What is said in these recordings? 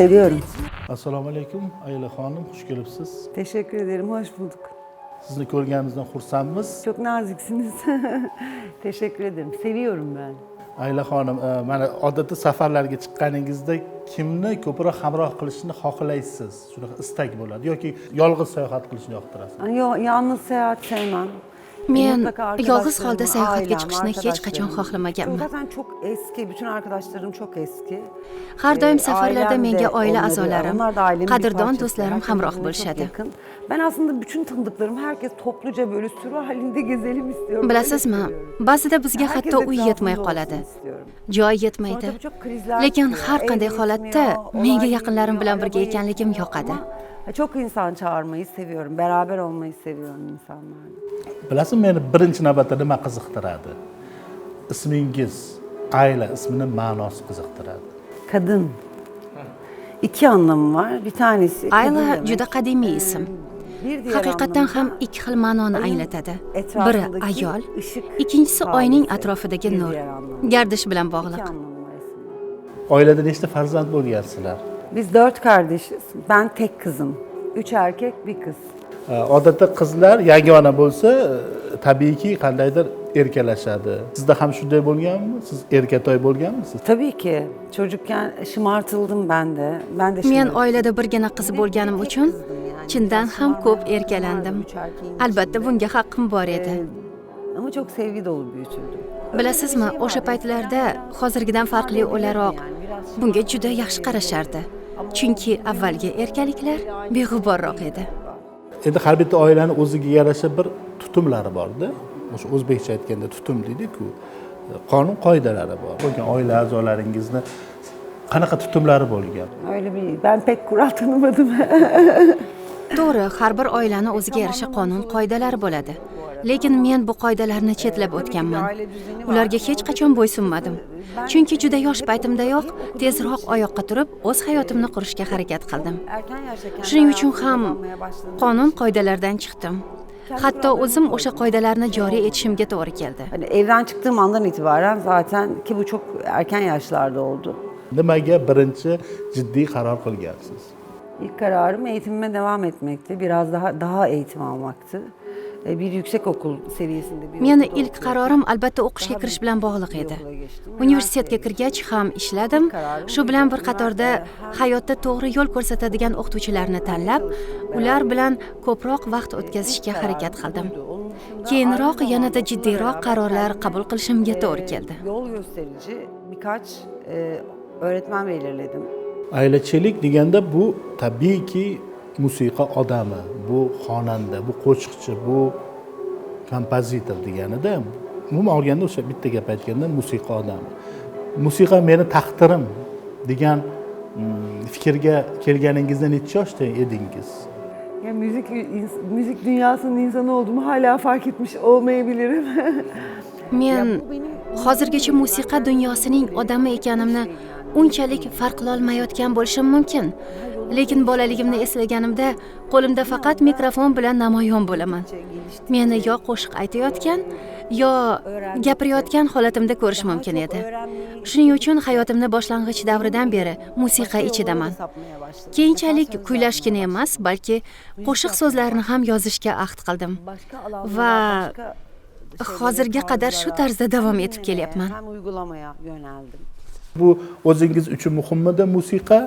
Seviyorum. assalomu alaykum ayla xonim xush kelibsiz Teşekkür ederim. Hoş bulduk. sizni ko'rganimizdan xursandmiz Çok naziksiniz. Teşekkür ederim. Seviyorum ben. ayla xonim e, mana odatda safarlarga chiqqaningizda kimni ko'proq hamroh qilishni xohlaysiz shunaqa istak bo'ladi yoki yolg'iz sayohat qilishni yoqtirasiz Yo, yalnız seyahat sevmem. Men yolg'iz holda sayohatga chiqishni hech qachon xohlamaganman har doim safarlarda menga oila a'zolarim qadrdon do'stlarim hamroh bo'lishadi. Ben aslında bütün tanıdıklarım herkes topluca böyle sürü halinde gezelim istiyorum. bilasizmi? ba'zida bizga hatto uy yetmay qoladi. joy yetmaydi. lekin har qanday holatda menga yaqinlarim bilan birga ekanligim yoqadi Çok insan çağırmayı seviyorum. Beraber olmayı seviyorum insanlarla. bilasizmi meni birinchi navbatda nima qiziqtiradi? İsmingiz ayla ismini ma'nosi qiziqtiradi. Kadın. İki anlamı var. Bir tanesi ayla juda qadimiy ism haqiqatdan ham ikki xil ma'noni anglatadi. Biri ayol ikkinchisi oyning atrofidagi nur. gardish bilan bog'liq. Oilada nechta farzand bo'lgansizlar Biz dört kardeşiz. Ben tek kızım. Üç erkek, bir kız. E, odatda qizlar yagona bo'lsa e, tabiiyki qandaydir erkalashadi sizda ham shunday bo'lganmi siz erkatoy bo'lganmisiz Tabii ki çocukken şımartıldım ben de. Ben de men şımartıldım. oilada birgina qiz bo'lganim uchun chindan ham ko'p erkalandim albatta bunga haqqim bor edi Ee, ama çok sevgi dolu büyütüldüm. bilasizmi o'sha paytlarda hozirgidan farqli o'laroq bunga juda yaxshi qarashardi chunki avvalgi erkaliklar beg'uborroq edi. Endi har bitta oilani o'ziga yarasha bir tutumlari borda. O'sha o'zbekcha aytganda tutum deydiku qonun qoidalari bor. Bo'lgan oila a'zolaringizni qanaqa tutumlari bo'lgan? Öyle bir ben pek kural tanımadım. to'g'ri har bir oilani o'ziga yarasha qonun qoidalari bo'ladi lekin men bu qoidalarni chetlab o'tganman. Ularga hech qachon bo'ysunmadim. Chunki juda yosh paytimdayoq tezroq oyoqqa turib o'z hayotimni qurishga harakat qildim. Shuning uchun ham qonun qoidalardan chiqdim. Hatto o'zim o'sha qoidalarni joriy etishimga to'g'ri keldi. Hani evden çıktığım andan itibaren zaten ki bu çok erken yaşlarda oldu. nimaga birinchi jiddiy qaror qilgansiz İlk kararım eğitimime devam etmekti. Biraz daha daha eğitim almaktı. E, Bir yüksek okul seviyesinde bir meni ilk qarorim albatta o'qishga kirish bilan bog'liq edi. universitetga kirgach ham ishladim. Shu bilan bir qatorda hayotda to'g'ri yo'l ko'rsatadigan o'qituvchilarni tanlab ular bilan ko'proq vaqt o'tkazishga harakat qildim. keyinroq yanada jiddiyroq qarorlar qabul qilishimga to'g'ri keldi. Yol gösterici birkaç e, öğretmen belirledim. ayla chelik deganda bu tabiiyki musiqa odami bu xonanda bu qo'shiqchi bu kompozitor deganida umuman olganda o'sha bitta gap aytganda musiqa odami. Musiqa meni taqdirim degan mm, fikrga kelganingizda necha yoshda edingiz? Ya müzik müzik dünyasının insanı olduğumu hala fark etmiş olmayabilirim. men hozirgacha musiqa dunyosining odami ekanimni unchalik farqlolmayotgan bo'lishim mumkin lekin bolaligimni eslaganimda qo'limda faqat mikrofon bilan namoyon bo'laman. Meni yo qo'shiq aytayotgan yo gapirayotgan holatimda ko'rish mumkin edi. Shuning uchun hayotimni boshlang'ich davridan beri musiqa ichidaman. Keyinchalik kuylashgina emas balki qo'shiq so'zlarini ham yozishga ahd qildim. Va hozirga qadar shu tarzda davom etib kelyapman. Bu o'zingiz uchun muhimmidi musiqa?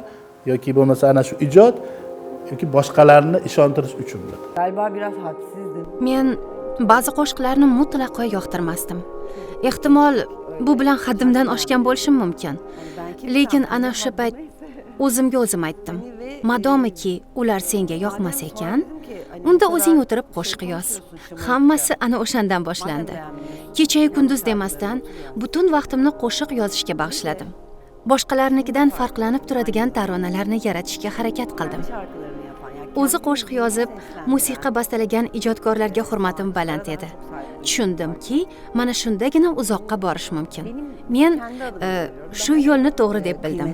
Yoki bo'lmasa ana shu ijod yoki boshqalarni ishontirish uchunmi Galiba biraz hadsizdim. men ba'zi qo'shiqlarni mutlaqo yoqtirmasdim. Ehtimol bu bilan haddimdan oshgan bo'lishim mumkin. Lekin ana o'sha payt o'zimga o'zim aytdim. Madomiki ular senga yoqmas ekan. Unda o'zing o'tirib qo'shiq yoz. Hammasi ana o'shandan boshlandi. Kechayu kunduz demasdan butun vaqtimni qo'shiq yozishga bag'ishladim boshqalarnikidan farqlanib turadigan taronalarni yaratishga harakat qildim. O'zi qo'shiq yozib musiqa bastalagan ijodkorlarga hurmatim baland edi. Tushundimki mana shundagina uzoqqa borish mumkin. Men e, shu yo'lni to'g'ri deb bildim.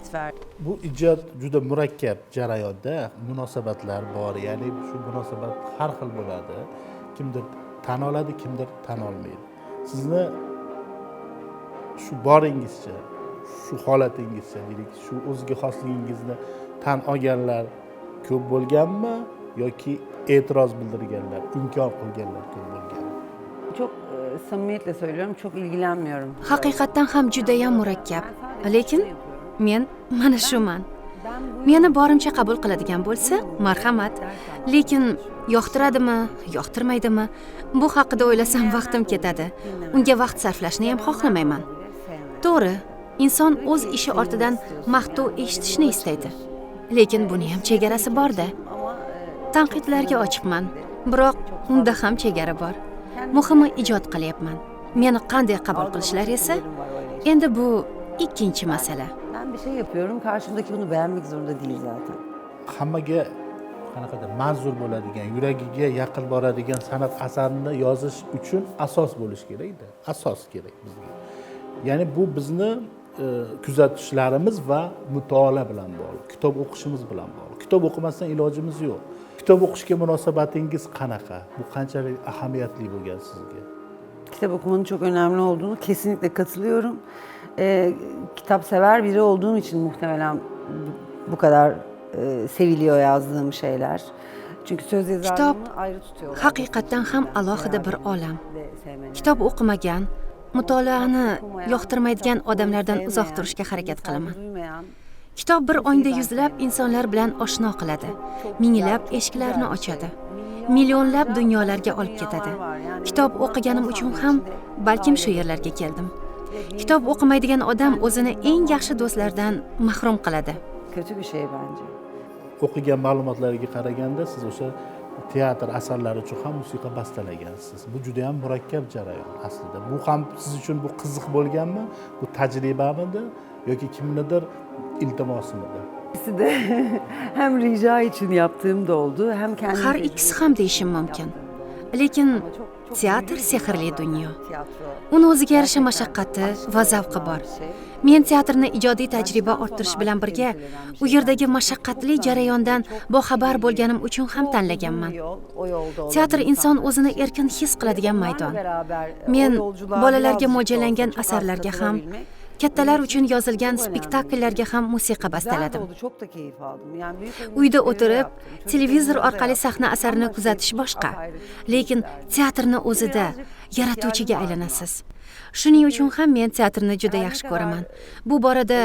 Bu ijod juda murakkab jarayonda munosabatlar bor ya'ni shu munosabat har xil bo'ladi. Kimdir tan oladi kimdir tan olmaydi. Sizni shu boringizcha shu holatingizcha deylik shu o'ziga xosligingizni tan olganlar ko'p bo'lganmi yoki e'tiroz bildirganlar inkor qilganlar ko'p bo'lganmi Çok e, samimiyetle söylüyorum, çok ilgilenmiyorum. haqiqatdan ham judayam murakkab. Lekin men mana shuman meni borimcha qabul qiladigan bo'lsa marhamat. lekin yoqtiradimi yoqtirmaydimi bu haqida o'ylasam vaqtim ketadi. unga vaqt sarflashni ham xohlamayman. to'g'ri inson o'z ishi ortidan maqtov eshitishni istaydi. Lekin buni ham chegarasi borda. Tanqidlarga ochiqman biroq unda ham chegara bor. Muhimi ijod qilyapman. Meni qanday qabul qilishlari esa endi bu ikkinchi masala. Ben bir şey yapıyorum, karşımdaki bunu beğenmek zorunda değil zaten. hammaga qanaqadir manzur bo'ladigan yuragiga yaqin boradigan san'at asarini yozish uchun asos bo'lishi kerakda asos kerak bizga. Ya'ni bu bizni kuzatishlarimiz va mutolaa bilan bog'liq kitob o'qishimiz bilan bog'liq kitob o'qimasdan ilojimiz yo'q kitob o'qishga munosabatingiz qanaqa bu qanchalik ahamiyatli bo'lgan sizga Kitap okumanın çok önemli olduğunu kesinlikle katılıyorum. Ee, kitap sever biri olduğum için muhtemelen bu- kadar e, seviliyor yazdığım şeyler. Çünkü söz yazarlığını ayrı tutuyorlar. haqiqatdan ham alohida bir olam kitob o'qimagan mutolaani yoqtirmaydigan odamlardan uzoq turishga harakat qilaman. Kitob bir ongda yuzlab insonlar bilan oshno qiladi. Minglab eshiklarni ochadi. Millionlab dunyolarga olib ketadi. Kitob o'qiganim uchun ham balkim shu yerlarga keldim. Kitob o'qimaydigan odam o'zini eng yaxshi do'stlaridan mahrum qiladi. O'qigan ma'lumotlarga qaraganda siz o'sha teatr asarlari uchun ham musiqa bastalagansiz bu juda yam murakkab jarayon aslida. Bu ham siz uchun bu qiziq bo'lganmi? Bu tajribamidi yoki kimnidir iltimosimidi İkisi de hem rica için yaptığım da oldu hem kendi har ikkisi ham deyishim mumkin lekin teatr sehrli dunyo. Uni o'ziga yarasha mashaqqati va zavqi bor. Men teatrni ijodiy tajriba orttirish bilan birga u yerdagi mashaqqatli jarayondan boxabar bo'lganim uchun ham tanlaganman. Teatr inson o'zini erkin his qiladigan maydon. Men bolalarga mo'ljallangan asarlarga ham kattalar uchun yozilgan spektakllarga ham musiqa bastaladim. Uyda o'tirib televizor orqali sahna asarini kuzatish boshqa lekin teatrni o'zida yaratuvchiga aylanasiz. Shuning uchun ham men teatrni juda yaxshi ko'raman. Bu borada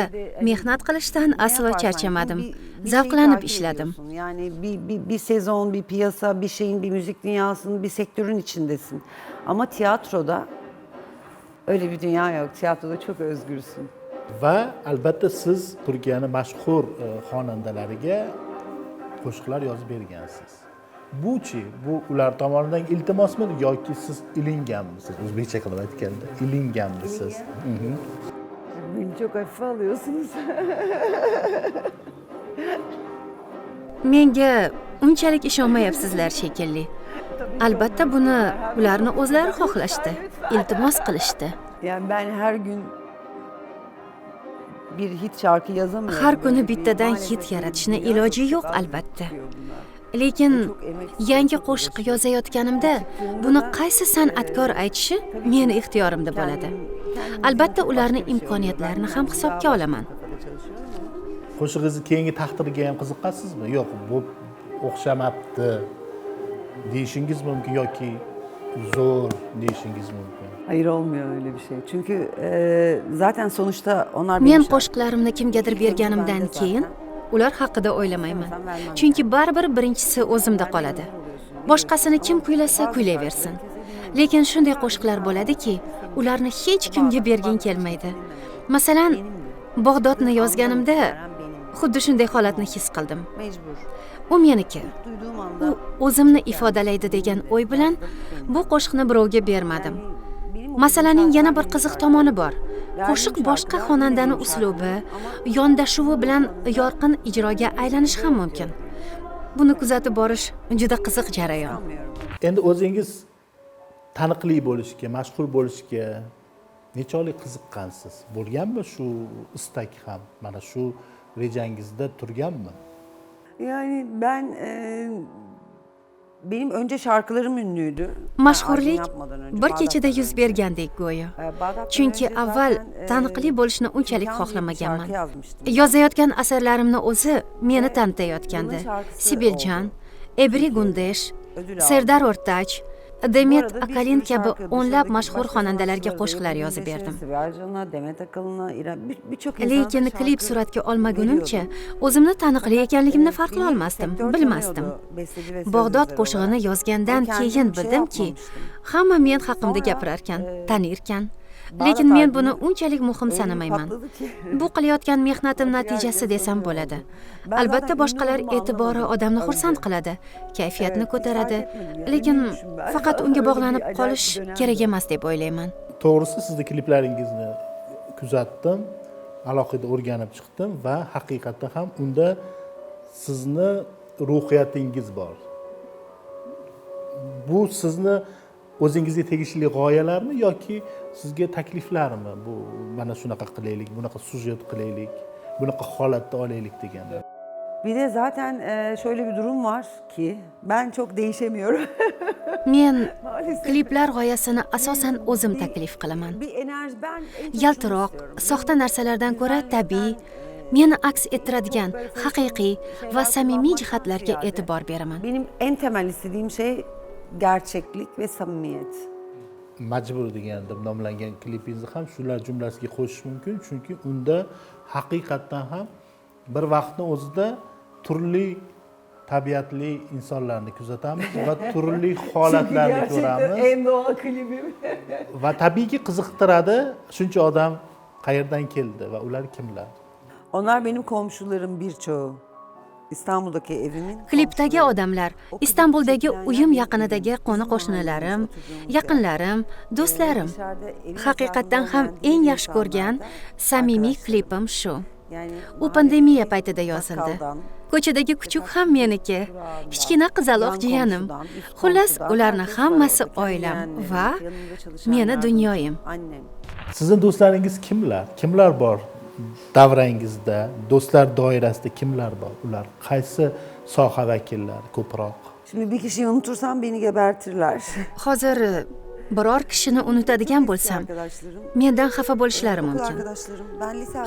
mehnat qilishdan aslo charchamadim zavqlanib ishladim. Yani bir, bir sezon, bir piyasa, bir şeyin, bir müzik dünyasının, bir sektörün içindesin. Ama tiyatroda öyle bir dünya yok. Tiyatroda çok özgürsün. va albatta siz turkiyani mashhur e, xonandalariga qo'shiqlar yozib bergansiz buchi bu ular tomonidan iltimosmidi yoki siz ilinganmisiz o'zbekcha qilib aytganda ilinganmisiz. Beni çok hafife alıyorsunuz. menga unchalik ishonmayapsizlar shekilli albatta buni ularni o'zlari xohlashdi iltimos qilishdi. Yani ben her gün bir hit şarkı yazamıyorum. har kuni bittadan hit yaratishni iloji yo'q albatta. Lekin yangi qo'shiq yozayotganimda buni qaysi san'atkor aytishi meni ixtiyorimda bo'ladi. Albatta ularni imkoniyatlarini ham hisobga olaman. Qo'shig'ingizni keyingi taqdiriga ham qiziqasizmi yo'q bu o'xshamabdi deyishingiz mumkin yoki zo'r deyishingiz mumkin Hayır olmuyor öyle bir şey. Çünkü e, zaten sonuçta onlar men qo'shiqlarimni kimgadir berganimdan keyin ular haqida o'ylamayman. Chunki baribir birinchisi o'zimda qoladi. Boshqasini kim kuylasa kuylayversin. Lekin shunday qo'shiqlar bo'ladiki ularni hech kimga berging kelmaydi. Masalan bog'dodni yozganimda xuddi shunday holatni his qildim. Mecbur. U meniki. U o'zimni ifodalaydi degan o'y bilan bu qo'shiqni birovga bermadim. Masalaning yana bir qiziq tomoni bor. Qo'shiq boshqa xonandani uslubi yondashuvi bilan yorqin ijroga aylanishi ham mumkin. Buni kuzatib borish juda qiziq jarayon. Endi o'zingiz taniqli bo'lishga mashhur bo'lishga nechog'lik qiziqqansiz? Bo'lganmi shu istak ham mana shu rejangizda turganmi? Yani ben e, benim önce şarkılarım ünlüydü. Mashhurlik bir kechada yuz bergandek go'yo. Bağdat'tan chunki avval e, taniqli bo'lishni unchalik xohlamaganman. yozayotgan asarlarimni o'zi meni tanitayotgandi oldu. ebri gundesh serdar o'rtach demet akalin kabi o'nlab mashhur xonandalarga qo'shiqlar yozib berdim lekin klip suratga olmagunimcha o'zimni taniqli ekanligimni Ee, farqlay beni olmasdim sektör bilmasdim bog'dod qo'shig'ini yozgandan keyin bildimki hamma men haqimda gapirarkan e, tanirkan lekin men buni unchalik muhim sanamayman. bu qilayotgan mehnatim natijasi desam bo'ladi. Albatta boshqalar e'tibori odamni xursand qiladi kayfiyatni ko'taradi lekin faqat unga bog'lanib qolish kerak emas deb o'ylayman. To'g'risi sizni kliplaringizni kuzatdim alohida o'rganib chiqdim va haqiqatdan ham unda sizni ruhiyatingiz bor. Bu sizni o'zingizga tegishli g'oyalarmi yoki sizga takliflarmi? Bu mana shunaqa qilaylik bunaqa syujet qilaylik bunaqa holatda olaylik deganlar Bir de zaten e, şöyle bir durum var ki ben çok değişemiyorum. men kliplar g'oyasini asosan o'zim taklif qilaman. yaltiroq soxta narsalardan ko'ra tabiiy meni aks ettiradigan haqiqiy va samimiy jihatlarga e'tibor beraman. Benim en temel istediğim şey gerçeklik ve samimiyet. majbur degan deb nomlangan klipingizni ham shular jumlasiga qo'shish mumkin chunki unda haqiqatdan ham bir vaqtni o'zida turli tabiatli insonlarni kuzatamiz va turli holatlarni ko'ramiz en doğal klibim. va tabiiyki qiziqtiradi shuncha odam qayerdan keldi va ular kimlar Onlar benim komşularım birçoğu. İstanbul'daki evimin klipdagi odamlar istanbuldagi uyim yaqinidagi qo'ni qo'shnilarim yaqinlarim do'stlarim. haqiqatdan ham eng yaxshi ko'rgan samimiy klipim shu. U pandemiya paytida yozildi. ko'chadagi kuchuk ham meniki. Kichkina qizaloq yan jiyanim xullas ularni hammasi oilam va meni dunyoyim. Annem. sizni do'stlaringiz kimlar? Kimlar bor davrangizda do'stlar doirasida kimlar bor? Ular qaysi soha vakillari ko'proq? Şimdi bir kişiyi unutursam beni gebertirler. hozir biror kishini unutadigan bo'lsam mendan xafa bo'lishlari mumkin.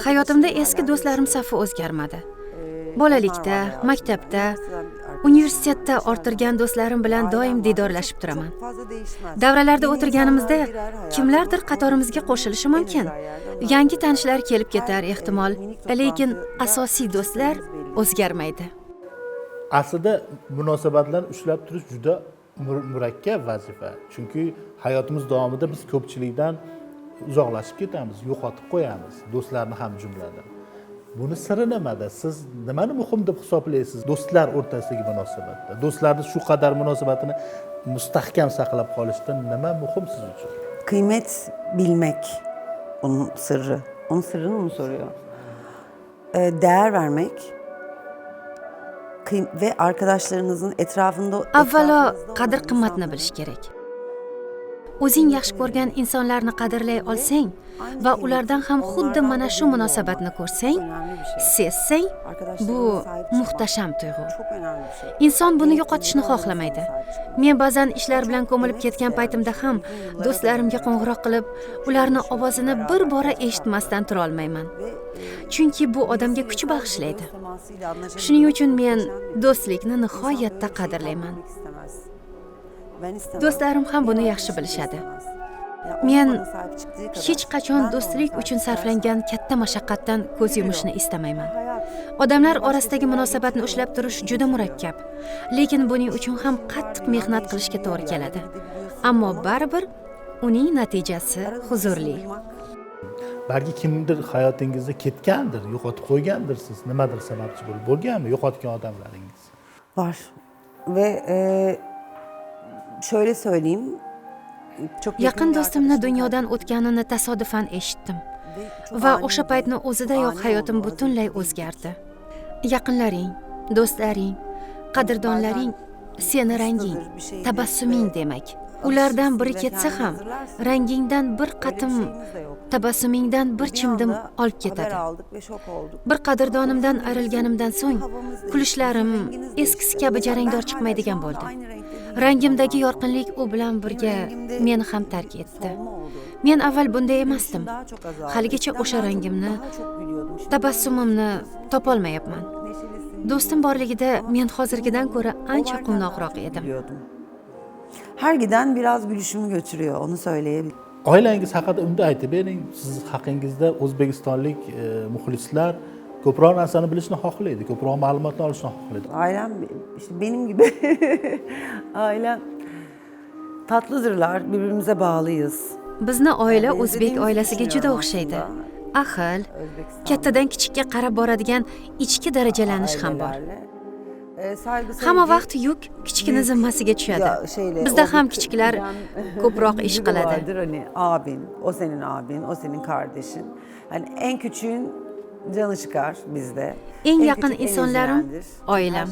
hayotimda eski do'stlarim safi o'zgarmadi. Bolalikda maktabda universitetda orttirgan do'stlarim bilan doim diydorlashib turaman. Davralarda o'tirganimizda kimlardir qatorimizga qo'shilishi mumkin. Yangi tanishlar kelib ketar ehtimol lekin asosiy do'stlar o'zgarmaydi. Aslida munosabatlarni ushlab turish juda murakkab vazifa chunki hayotimiz davomida biz ko'pchilikdan uzoqlashib ketamiz yo'qotib qo'yamiz do'stlarni ham jumladan. Buni siri nimada siz nimani muhim deb hisoblaysiz do'stlar o'rtasidagi munosabatda. Do'stlarni shu qadar munosabatini mustahkam saqlab qolishda nima muhim siz uchun? Kıymet bilmek onun sırrı. Onun sırrını mı soruyor? Ee, değer vermek ve arkadaşlarınızın etrafında avvalo qadr qimmatni bilish kerak o'zing yaxshi ko'rgan insonlarni qadrlay olsang va ulardan ham xuddi mana shu munosabatni ko'rsang sezsang bu muhtasham tuyg'u. Inson buni yo'qotishni xohlamaydi. Men ba'zan ishlar bilan ko'milib ketgan paytimda ham do'stlarimga qo'ng'iroq qilib ularni ovozini bir bora eshitmasdan turolmayman chunki bu odamga kuch bag'ishlaydi. Shuning uchun men do'stlikni nihoyatda qadrlayman. Do'stlarim ham buni yaxshi bilishadi. Men hech qachon do'stlik uchun sarflangan katta mashaqqatdan ko'z yumishni istamayman. Odamlar orasidagi munosabatni ushlab turish juda murakkab lekin buning uchun ham qattiq mehnat qilishga to'g'ri keladi. Ammo baribir uning natijasi huzurli. Balki kimdir hayotingizda ketgandir yo'qotib qo'ygandir siz. Nimadir sababchi bo'lib bo'lganmi yo'qotgan odamlaringiz. Ve e, şöyle söyleyeyim. Çok yaqin do'stimni dunyodan o'tganini tasodifan eshitdim. Va o'sha paytni o'zidayoq hayotim butunlay o'zgardi. Yaqinlaring do'stlaring qadrdonlaring seni ranging tabassuming demak ulardan biri ketsa ham rangingdan bir qatim tabassumingdan bir chimdim olib ketadi. Bir qadrdonimdan ayrilganimdan so'ng kulishlarim eskisi kabi jarangdor chiqmaydigan bo'ldi. Rangimdagi yorqinlik u bilan birga meni ham tark etdi. Men avval bunday emasdim. Haligacha o'sha rangimni tabassumimni topolmayapman. Do'stim borligida men hozirgidan ko'ra ancha quvnoqroq edim. Her giden biraz gülüşümü götürüyor, onu söyleyebilirim. oilangiz haqida unda aytib bering siz haqingizda o'zbekistonlik e, muxlislar ko'proq narsani bilishni xohlaydi ko'proq ma'lumotni olishni xohlaydi Ailem işte benim gibi ailem tatlıdırlar, birbirimize bağlıyız. bizni oila o'zbek oilasiga juda o'xshaydi ahil kattadan kichikka qarab boradigan ichki darajalanish ham bor hamma vaqt yuk kichkina zimmasiga tushadi bizda ham kichiklar ko'proq ish qiladi abin o senin abin o senin kardeşin. Yani en küçüğün canı chiqar bizda eng yaqin insonlarim oilam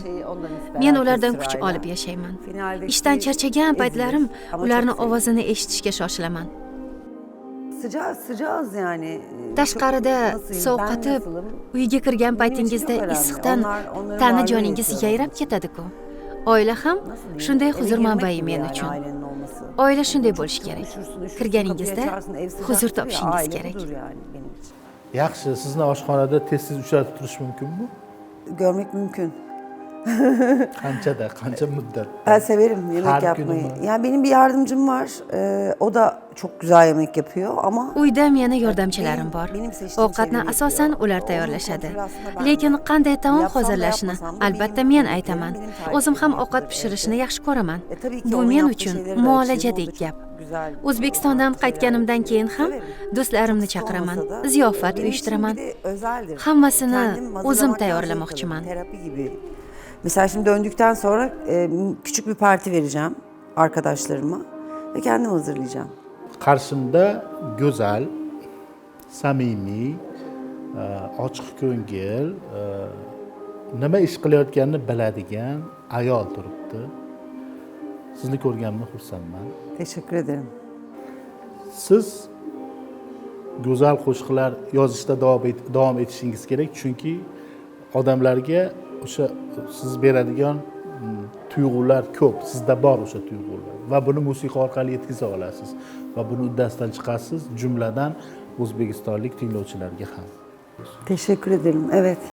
men ulardan kuch olib yashayman ishdan charchagan paytlarim ularni ovozini eshitishga shoshilaman Sıcağı, sıcağız yani. Tashqarida ben nasılım? uyga kirgan paytingizda issiqdan varlığı joningiz yayrab ketadi-ku oila ham shunday huzur manbai men uchun oila shunday bo'lishi kerak kirganingizda huzur topishingiz kerak yaxshi sizni oshxonada tez tez uchratib turish mumkinmi Görmek mümkün. qanchada qancha muddat Ben severim yemek Her yapmayı. günü mü? Yani benim bir yardımcım var. Ee, o da çok güzel yemek yapıyor ama uyda meni yordamchilarim Benim- bor benim seçtiğim ovqatni şeyleri asosan yapıyor. ular Onun tayyorlashadi kontrolü aslında lekin qanday taom Yapsam da hozirlashni yapmasam da albatta benim men aytaman benim o'zim ham pishirishni evde. yaxshi ko'raman E, tabii ki bu onun men yaptığı uchun şeyleri de muolajadek da gap güzel, o'zbekistondan qaytganimdan keyin ham do'stlarimni chaqiraman olmasa da, ziyofat benim için uyushtiraman bir de özeldir. Hammasini Kendim o'zim tayyorlamoqchiman. alırım, Terapi gibi. Mesela şimdi döndükten sonra e, küçük bir parti vereceğim arkadaşlarıma ve kendim hazırlayacağım. qarshimda go'zal samimiy e, ochiq ko'ngil e, nima ish qilayotganini biladigan ayol turibdi sizni ko'rganimdan xursandman Teşekkür ederim. siz go'zal qo'shiqlar yozishda davom davom etishingiz kerak chunki odamlarga o'sha siz beradigan mm, tuyg'ular ko'p sizda bor o'sha tuyg'ular va buni musiqa orqali yetkaza olasiz va buni uddasidan chiqasiz jumladan o'zbekistonlik tinglovchilarga ham Teşekkür ederim. Evet.